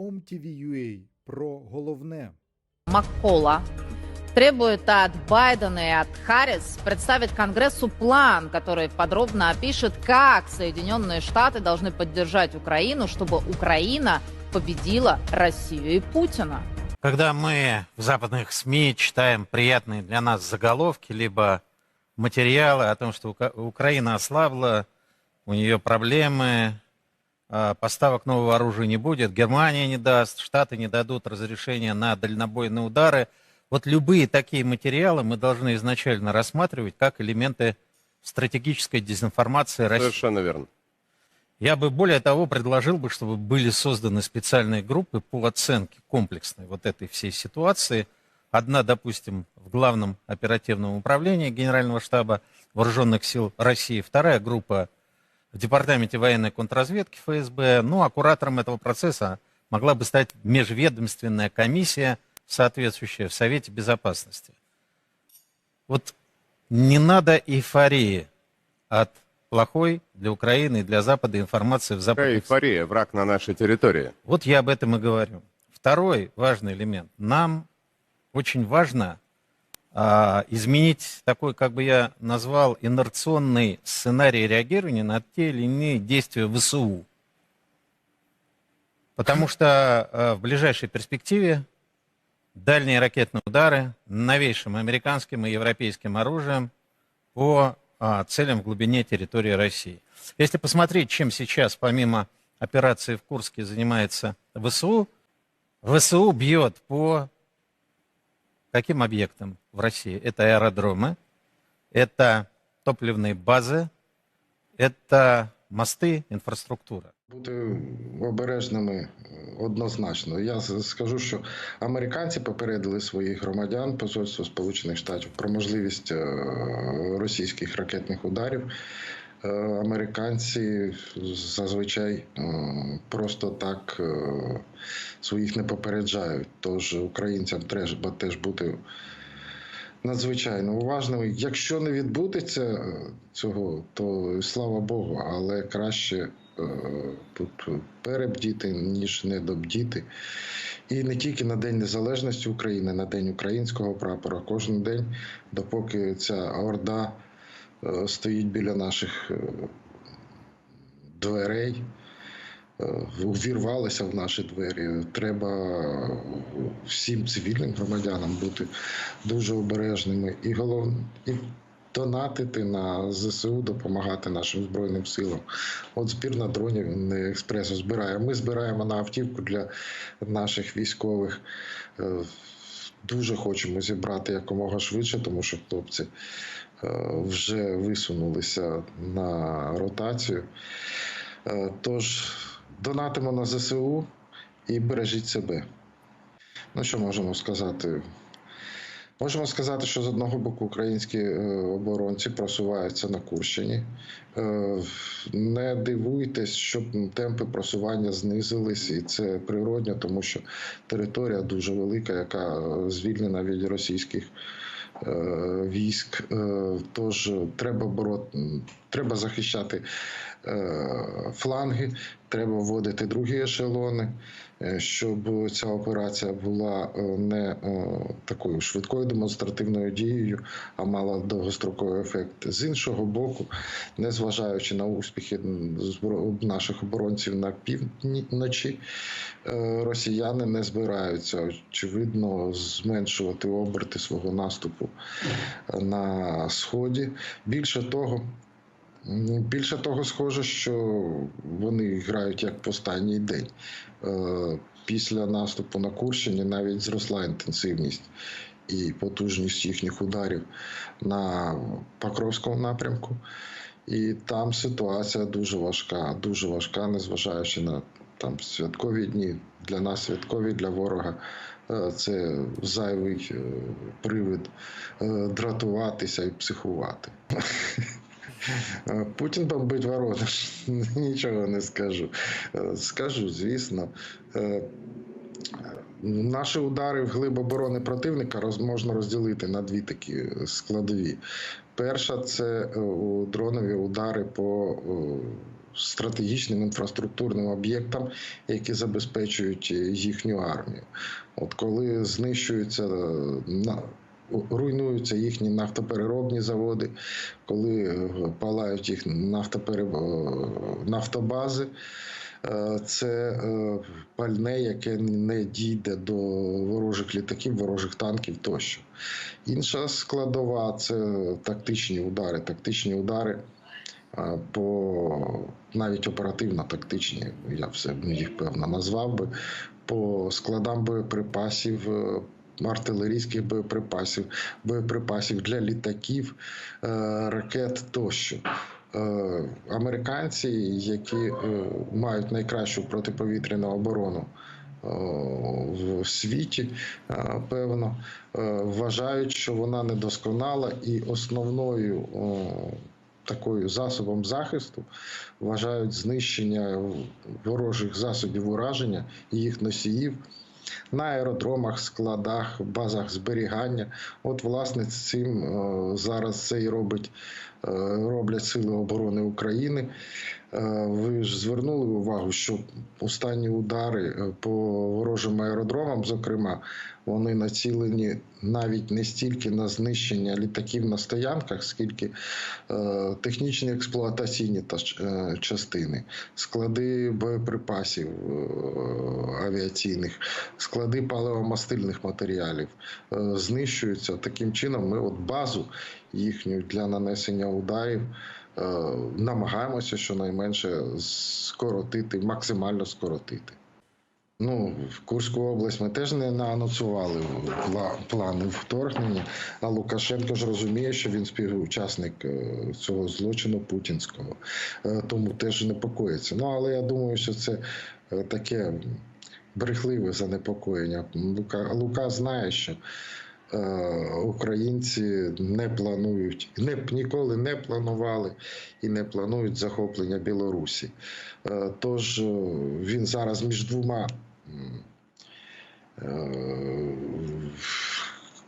OMTV.ua про головне. Маккола требует от Байдена и от Харрис представить Конгрессу план, который подробно опишет, как Соединенные Штаты должны поддержать Украину, чтобы Украина победила Россию и Путина. Когда мы в западных СМИ читаем приятные для нас заголовки, либо материалы о том, что Ука- Украина ослабла, у нее проблемы, поставок нового оружия не будет, Германия не даст, Штаты не дадут разрешения на дальнобойные удары. Вот любые такие материалы мы должны изначально рассматривать как элементы стратегической дезинформации России. Совершенно верно. Я бы более того предложил бы, чтобы были созданы специальные группы по оценке комплексной вот этой всей ситуации. Одна, допустим, в Главном оперативном управлении Генерального штаба Вооруженных сил России, вторая группа в Департаменте военной контрразведки ФСБ. Ну, а куратором этого процесса могла бы стать межведомственная комиссия, соответствующая в Совете Безопасности. Вот не надо эйфории от плохой для Украины и для Запада информации в западных эйфория, враг на нашей территории. вот я об этом и говорю. Второй важный элемент. Нам очень важно изменить такой, как бы я назвал, инерционный сценарий реагирования на те или иные действия ВСУ. Потому что а, в ближайшей перспективе дальние ракетные удары новейшим американским и европейским оружием по а, целям в глубине территории России. Если посмотреть, чем сейчас, помимо операции в Курске, занимается ВСУ, ВСУ бьет по каким объектам в России? Это аэродромы, это топливные базы, это мосты, инфраструктура. Бути обережними е, однозначно. Я с- скажу, що американці попередили своїх громадян посольство Сполучених Штатів про можливість е, російських ракетних ударів. Е, Американці зазвичай е, просто так е, своїх не попереджають. Тож українцям треба теж бути надзвичайно уважними. Якщо не відбудеться цього, то слава Богу, але краще перебдіти, ніж недобдіти. І не тільки на День Незалежності України, на День українського прапора, кожен день, допоки ця орда стоїть біля наших е, дверей. е, Увірвалися в наші двері. Треба всім цивільним громадянам бути дуже обережними і головне донатити на ЗСУ, допомагати нашим збройним силам. От збір на дронів не експресу збирає. Ми збираємо на автівку для наших військових. Е, Дуже хочемо зібрати якомога швидше, тому що хлопці е, вже висунулися на ротацію. Е, Тож донатимо на ЗСУ і бережіть себе. Ну, що можемо сказати? Можемо сказати, що з одного боку українські е, оборонці просуваються на Курщині. Е, Не дивуйтесь, щоб темпи просування знизились, і це природньо, тому що територія дуже велика, яка е, звільнена від російських е, військ. Е, Тож треба боро... треба захищати е, фланги, треба вводити другі ешелони, е, щоб ця операція була е, не е, такою швидкою демонстративною дією, а мала довгостроковий ефект. З іншого боку, незважаючи на успіхи наших оборонців на півночі, е, росіяни не збираються очевидно зменшувати оберти свого наступу е, на сході. Більше того. М, Більше того, схоже, що вони грають як в останній день. Е, Після наступу на Курщині навіть зросла інтенсивність і потужність їхніх ударів на Покровському напрямку. І там ситуація дуже важка, дуже важка, незважаючи на там святкові дні. Для нас святкові, для ворога е, це зайвий е, привид дратуватися і психувати. Путін бомбить Воронеж. Нічого не скажу. Е, Скажу, звісно. Е, Наші удари в глиб оборони противника роз, можна розділити на дві такі складові. Перша це е, дронові удари по стратегічним інфраструктурним об'єктам, які забезпечують їхню армію. От коли знищуються руйнуються їхні нафтопереробні заводи, коли е, палають їх нафтопере... е, нафтобази. Е, Це пальне, яке не дійде до ворожих літаків, ворожих танків тощо. Інша складова це тактичні удари. Тактичні удари по навіть оперативно-тактичні, я все їх певно назвав би, по складам боєприпасів. Артилерійських боєприпасів, боєприпасів для літаків, е, ракет тощо. Е, Американці, які е, мають найкращу протиповітряну оборону в світі, певно, вважають, що вона недосконала і основною такою засобом захисту вважають знищення ворожих засобів ураження і їх носіїв. На аеродромах, складах, базах зберігання. От, власне, цим е, зараз це і робить, е, роблять Сили оборони України. Е, Ви ж звернули увагу, що останні удари е, по ворожим аеродромам, зокрема, вони націлені навіть не стільки на знищення літаків на стоянках, скільки е, технічні експлуатаційні та частини, склади боєприпасів авіаційних, склади паливомастильних матеріалів знищуються. Таким чином, ми от базу їхню для нанесення ударів намагаємося щонайменше скоротити, максимально скоротити. Ну, в Курську область ми теж не анонсували пла- плани вторгнення, а Лукашенко ж розуміє, що він співучасник е, цього злочину путінського, Е, тому теж непокоїться. Ну, але я думаю, що це е, таке брехливе занепокоєння. Лука, Лука знає, що е, українці не планують, не, ніколи не планували і не планують захоплення Білорусі. Е, Тож е, він зараз між двома е,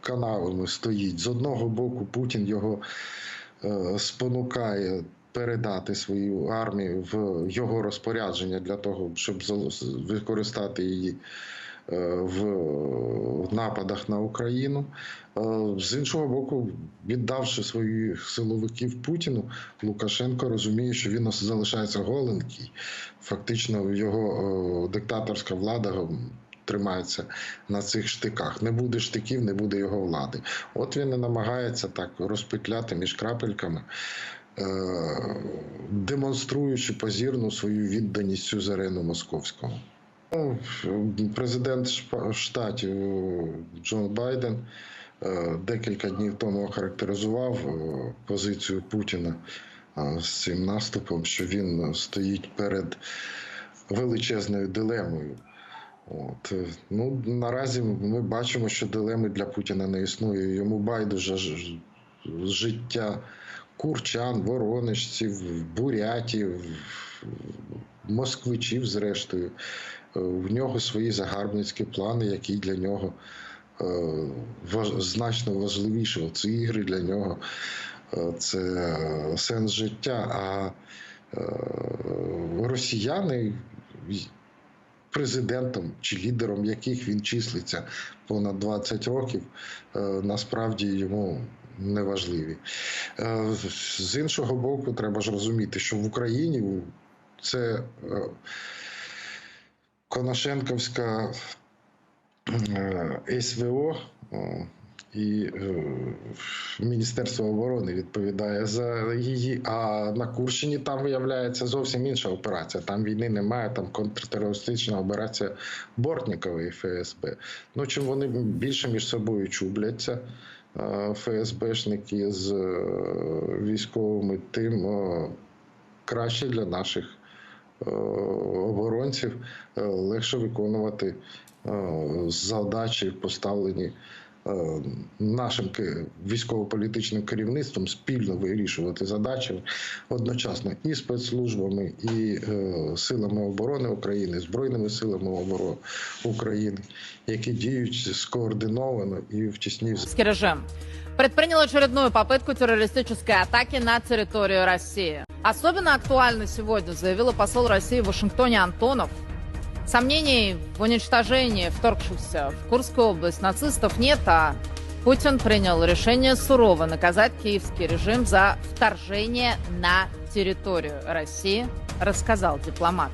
каналами стоїть. З одного боку, Путін його е, спонукає передати свою армію в його розпорядження для того, щоб використати її е, в нападах на Україну. Е, З іншого боку, віддавши своїх силовиків Путіну, Лукашенко розуміє, що він залишається голенький. Фактично, його е, диктаторська влада тримається на цих штиках. Не буде штиків, не буде його влади. От він і намагається так розпетляти між крапельками. е, Демонструючи позірну свою відданість сюзерену московському. Ну, Президент штатів е, Джон Байден е, декілька днів тому охарактеризував е, позицію Путіна з цим наступом, що він стоїть перед величезною дилемою. От. Ну, наразі ми бачимо, що дилеми для Путіна не існує. Йому байдуже життя курчан, воронежців, бурятів, москвичів, зрештою. Е, В нього свої загарбницькі плани, які для нього е, значно важливіші. Ці ігри для нього е, це сенс життя. А росіяни, президентом чи лідером яких він числиться понад 20 років, насправді йому не важливі. Е, З іншого боку, треба ж розуміти, що в Україні це Коношенковська е, СВО е, і е, Міністерство оборони відповідає за її. А на Курщині там виявляється зовсім інша операція. Там війни немає, там контртерористична операція Бортнікова і ФСБ. Ну чим вони більше між собою чубляться, ФСБшники з військовими, тим краще для наших оборонців е, легше виконувати е, задачі, поставлені е, нашим ке- військово-політичним керівництвом спільно вирішувати задачі одночасно і спецслужбами, і е, силами оборони України, збройними силами оборони України, які діють скоординовано і в тісній режим предпринял очередную попытку террористической атаки на территорию России. Особенно актуально сегодня заявил посол России в Вашингтоне Антонов. Сомнений в уничтожении вторгшихся в Курскую область нацистов нет, а Путин принял решение сурово наказать киевский режим за вторжение на территорию России, рассказал дипломат.